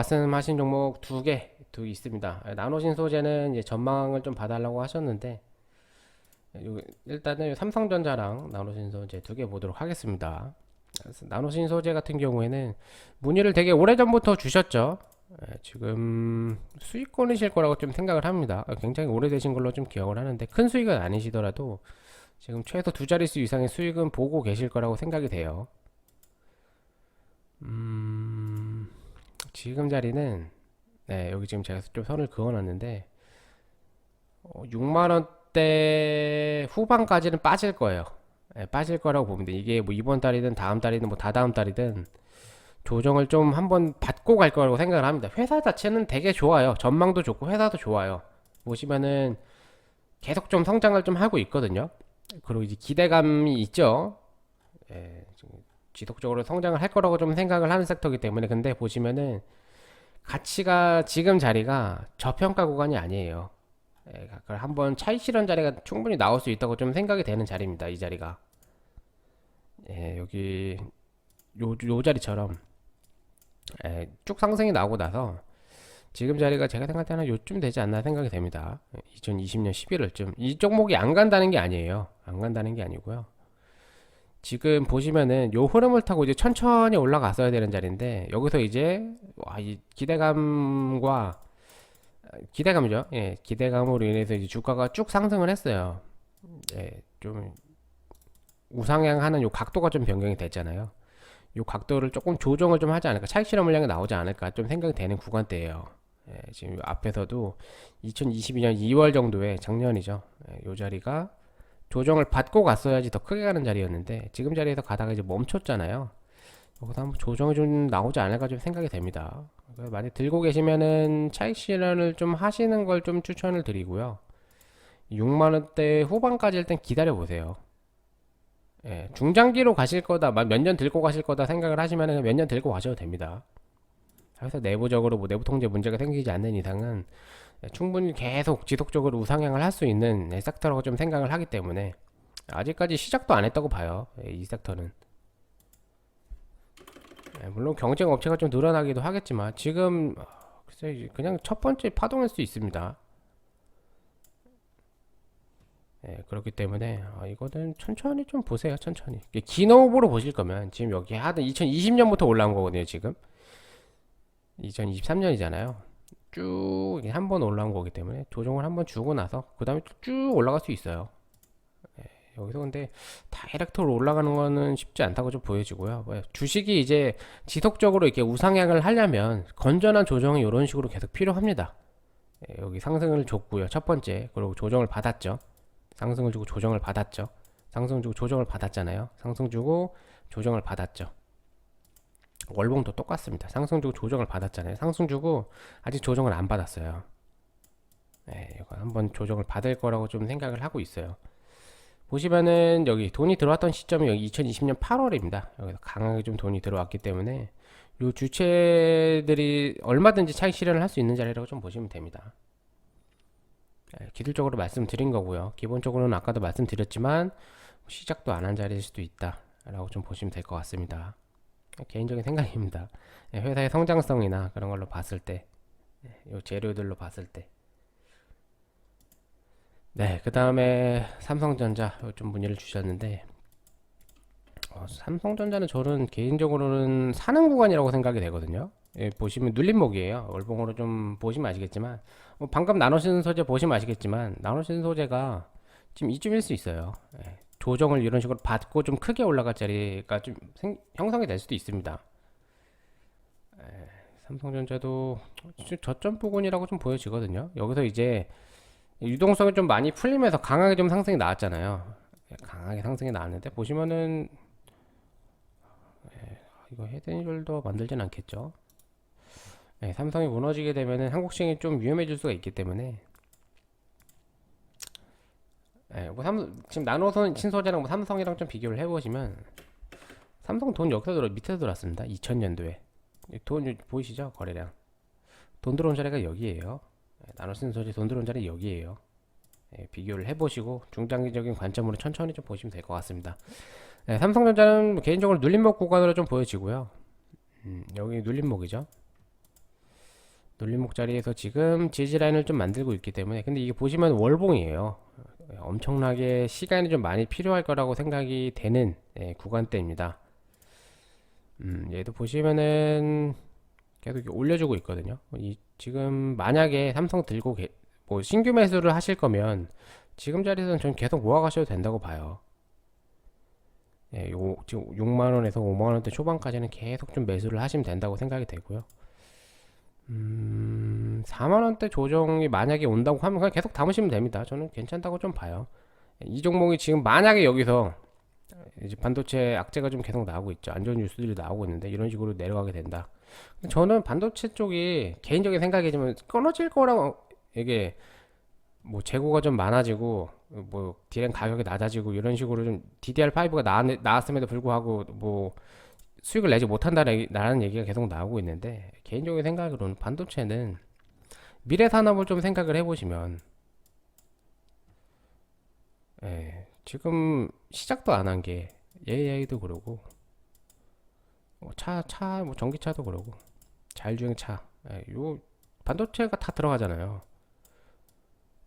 말씀하신 종목 두 개, 두 개 있습니다. 아, 나노신 소재는 이제 전망을 좀 봐달라고 하셨는데, 요- 일단은 삼성전자랑 나노신 소재 두 개 보도록 하겠습니다. 나노신 소재 같은 경우에는 문의를 되게 오래전부터 주셨죠. 예, 지금 수익권이실 거라고 좀 생각을 합니다. 아, 굉장히 오래되신 걸로 좀 기억을 하는데 큰 수익은 아니시더라도 지금 최소 두 자릿수 이상의 수익은 보고 계실 거라고 생각이 돼요. 음, 지금 자리는 네, 여기 지금 제가 좀 선을 그어놨는데 어, 6만 원대 후반까지는 빠질 거예요. 예, 빠질 거라고 봅니다. 이게 뭐 이번 달이든 다음 달이든 뭐 다다음 달이든 조정을 좀 한번 받고 갈 거라고 생각을 합니다. 회사 자체는 되게 좋아요. 전망도 좋고 회사도 좋아요. 보시면은 계속 좀 성장을 좀 하고 있거든요. 그리고 이제 기대감이 있죠. 예, 지속적으로 성장을 할 거라고 좀 생각을 하는 섹터이기 때문에 근데 보시면은 가치가 지금 자리가 저평가 구간이 아니에요. 예, 그걸 한번 차익 실현 자리가 충분히 나올 수 있다고 좀 생각이 되는 자리입니다. 이 자리가. 예, 여기 요, 요 자리처럼 예, 쭉 상승이 나오고 나서 지금 자리가 제가 생각할 때는 요쯤 되지 않나 생각이 됩니다. 2020년 11월쯤 이 종목이 안 간다는 게 아니에요. 안 간다는 게 아니고요. 지금 보시면은 요 흐름을 타고 이제 천천히 올라갔어야 되는 자리인데 여기서 이제 와, 이 기대감과 아, 기대감이죠. 예, 기대감으로 인해서 이제 주가가 쭉 상승을 했어요. 예, 좀 우상향하는 요 각도가 좀 변경이 됐잖아요. 요 각도를 조금 조정을 좀 하지 않을까 차익 실현 물량이 나오지 않을까 좀 생각이 되는 구간대예요. 예, 지금 요 앞에서도 2022년 2월 정도에 작년이죠. 예, 요 자리가 조정을 받고 갔어야지 더 크게 가는 자리였는데 지금 자리에서 가다가 이제 멈췄잖아요. 여기서 한번 조정이 좀 나오지 않을까 좀 생각이 됩니다. 만약 들고 계시면은 차익 실현을 좀 하시는 걸 좀 추천을 드리고요. 6만 원대 후반까지 일단 기다려 보세요. 예, 중장기로 가실 거다, 몇 년 들고 가실 거다 생각을 하시면 몇년 들고 가셔도 됩니다. 그래서 내부적으로 뭐 내부 통제 문제가 생기지 않는 이상은 예, 충분히 계속 지속적으로 우상향을 할 수 있는 예, 섹터라고 좀 생각을 하기 때문에 아직까지 시작도 안 했다고 봐요. 예, 이 섹터는. 예, 물론 경쟁 업체가 좀 늘어나기도 하겠지만 지금 어, 글쎄 그냥 첫 번째 파동일 수 있습니다. 예, 그렇기 때문에 아, 이거는 천천히 좀 보세요. 천천히. 긴 호흡으로 보실 거면 지금 여기 하든 2020년부터 올라온 거거든요. 지금 2023년이잖아요. 쭉 한 번 올라온 거기 때문에 조정을 한 번 주고 나서 그 다음에 쭉 올라갈 수 있어요. 예, 여기서 근데 다이렉트로 올라가는 거는 쉽지 않다고 좀 보여지고요. 뭐 주식이 이제 지속적으로 이렇게 우상향을 하려면 건전한 조정이 이런 식으로 계속 필요합니다. 예, 여기 상승을 줬고요. 첫 번째. 그리고 조정을 받았죠. 상승을 주고 조정을 받았죠. 상승 주고 조정을 받았잖아요. 상승 주고 조정을 받았죠. 월봉도 똑같습니다. 상승 주고 조정을 받았잖아요. 상승 주고 아직 조정을 안 받았어요. 네, 이거 한번 조정을 받을 거라고 좀 생각을 하고 있어요. 보시면은 여기 돈이 들어왔던 시점이 여기 2020년 8월입니다. 여기서 강하게 좀 돈이 들어왔기 때문에 요 주체들이 얼마든지 차익 실현을 할 수 있는 자리라고 좀 보시면 됩니다. 네, 기술적으로 말씀드린 거고요. 기본적으로는 아까도 말씀드렸지만 시작도 안 한 자리일 수도 있다라고 좀 보시면 될 것 같습니다. 개인적인 생각입니다. 예, 회사의 성장성이나 그런 걸로 봤을 때, 예, 요 재료들로 봤을 때. 네, 그 다음에 삼성전자 좀 문의를 주셨는데, 어, 삼성전자는 저는 개인적으로는 사는 구간이라고 생각이 되거든요. 예, 보시면 눌림목이에요. 월봉으로 좀 보시면 아시겠지만, 뭐 방금 나누신 소재 보시면 아시겠지만, 나누신 소재가 지금 이쯤일 수 있어요. 예, 조정을 이런 식으로 받고 좀 크게 올라갈 자리가 좀 생- 형성이 될 수도 있습니다. 에, 삼성전자도 좀 저점 부근이라고 좀 보여지거든요. 여기서 이제 유동성이 좀 많이 풀리면서 강하게 좀 상승이 나왔잖아요. 예, 강하게 상승이 나왔는데 보시면은 에, 이거 헤드앤숄더 만들진 않겠죠. 예, 삼성이 무너지게 되면은 한국 시장이 좀 위험해질 수가 있기 때문에 예, 뭐 삼, 지금 나노선 신소재랑 뭐 삼성이랑 좀 비교를 해보시면 삼성 돈 여기서 들어 밑에서 들어왔습니다. 2000년도에 돈 요- 보이시죠 거래량 돈 들어온 자리가 여기에요. 예, 나노 신소재 돈 들어온 자리 여기에요. 예, 비교를 해보시고 중장기적인 관점으로 천천히 좀 보시면 될 것 같습니다. 예, 삼성전자는 뭐 개인적으로 눌림목 구간으로 좀 보여지고요. 음, 여기 눌림목이죠. 눌림목 자리에서 지금 지지 라인을 좀 만들고 있기 때문에 근데 이게 보시면 월봉이에요. 엄청나게 시간이 좀 많이 필요할 거라고 생각이 되는 예, 구간대입니다. 음, 얘도 보시면은 계속 올려주고 있거든요. 이 지금 만약에 삼성 들고 계, 뭐 신규 매수를 하실 거면 지금 자리에서는 전 계속 모아가셔도 된다고 봐요. 예, 요, 지금 6만 원에서 5만 원대 초반까지는 계속 좀 매수를 하시면 된다고 생각이 되고요. 음, 4만 원대 조정이 만약에 온다고 하면 그냥 계속 담으시면 됩니다. 저는 괜찮다고 좀 봐요. 이 종목이 지금 만약에 여기서 이제 반도체 악재가 좀 계속 나오고 있죠. 안 좋은 뉴스들이 나오고 있는데 이런 식으로 내려가게 된다. 저는 반도체 쪽이 개인적인 생각이지만 끊어질 거라고 이게 뭐 재고가 좀 많아지고 뭐 디램 가격이 낮아지고 이런 식으로 좀 DDR5가 나왔, 나왔음에도 불구하고 뭐 수익을 내지 못한다는 얘기가 계속 나오고 있는데 개인적인 생각으로는 반도체는 미래 산업을 좀 생각을 해보시면 예, 지금 시작도 안 한 게 AI도 그러고 뭐 차, 차, 뭐 전기차도 그러고 자율주행차 예, 요 반도체가 다 들어가잖아요.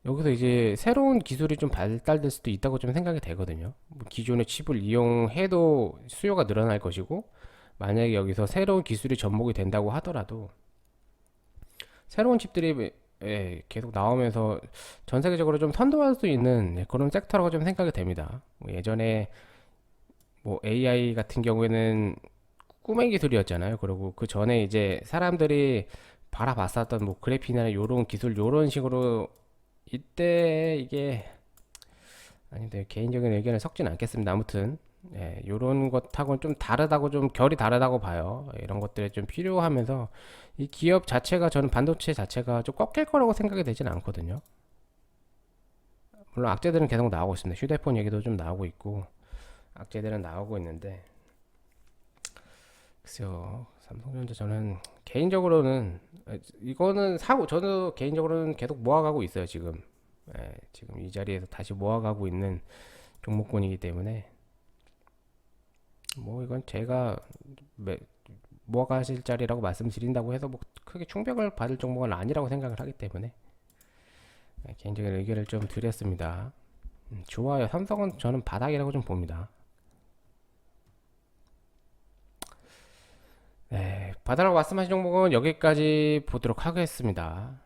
여기서 이제 새로운 기술이 좀 발달될 수도 있다고 좀 생각이 되거든요. 뭐 기존의 칩을 이용해도 수요가 늘어날 것이고, 만약에 여기서 새로운 기술이 접목이 된다고 하더라도, 새로운 칩들이 예, 계속 나오면서 전 세계적으로 좀 선도할 수 있는 예, 그런 섹터라고 좀 생각이 됩니다. 뭐 예전에 뭐 AI 같은 경우에는 꿈의 기술이었잖아요. 그리고 그 전에 이제 사람들이 바라봤었던 뭐 그래피나 요런 기술 요런 식으로 이때 이게 아닌데 개인적인 의견을 섞지는 않겠습니다. 아무튼 예, 요런 것하고는 좀 다르다고 좀 결이 다르다고 봐요. 이런 것들이 좀 필요하면서 이 기업 자체가 저는 반도체 자체가 좀 꺾일 거라고 생각이 되지는 않거든요. 물론 악재들은 계속 나오고 있습니다. 휴대폰 얘기도 좀 나오고 있고 악재들은 나오고 있는데 글쎄요. 삼성전자 저는 개인적으로는 어, 이거는 사고 저도 개인적으로는 계속 모아가고 있어요 지금 예, 지금 이 자리에서 다시 모아가고 있는 종목군이기 때문에 뭐 이건 제가 매, 모아가실 자리라고 말씀드린다고 해서 뭐 크게 충격을 받을 종목은 아니라고 생각을 하기 때문에 예, 개인적인 의견을 좀 드렸습니다. 음, 좋아요. 삼성은 저는 바닥이라고 좀 봅니다. 네, 바다라고 말씀하신 종목은 여기까지 보도록 하겠습니다.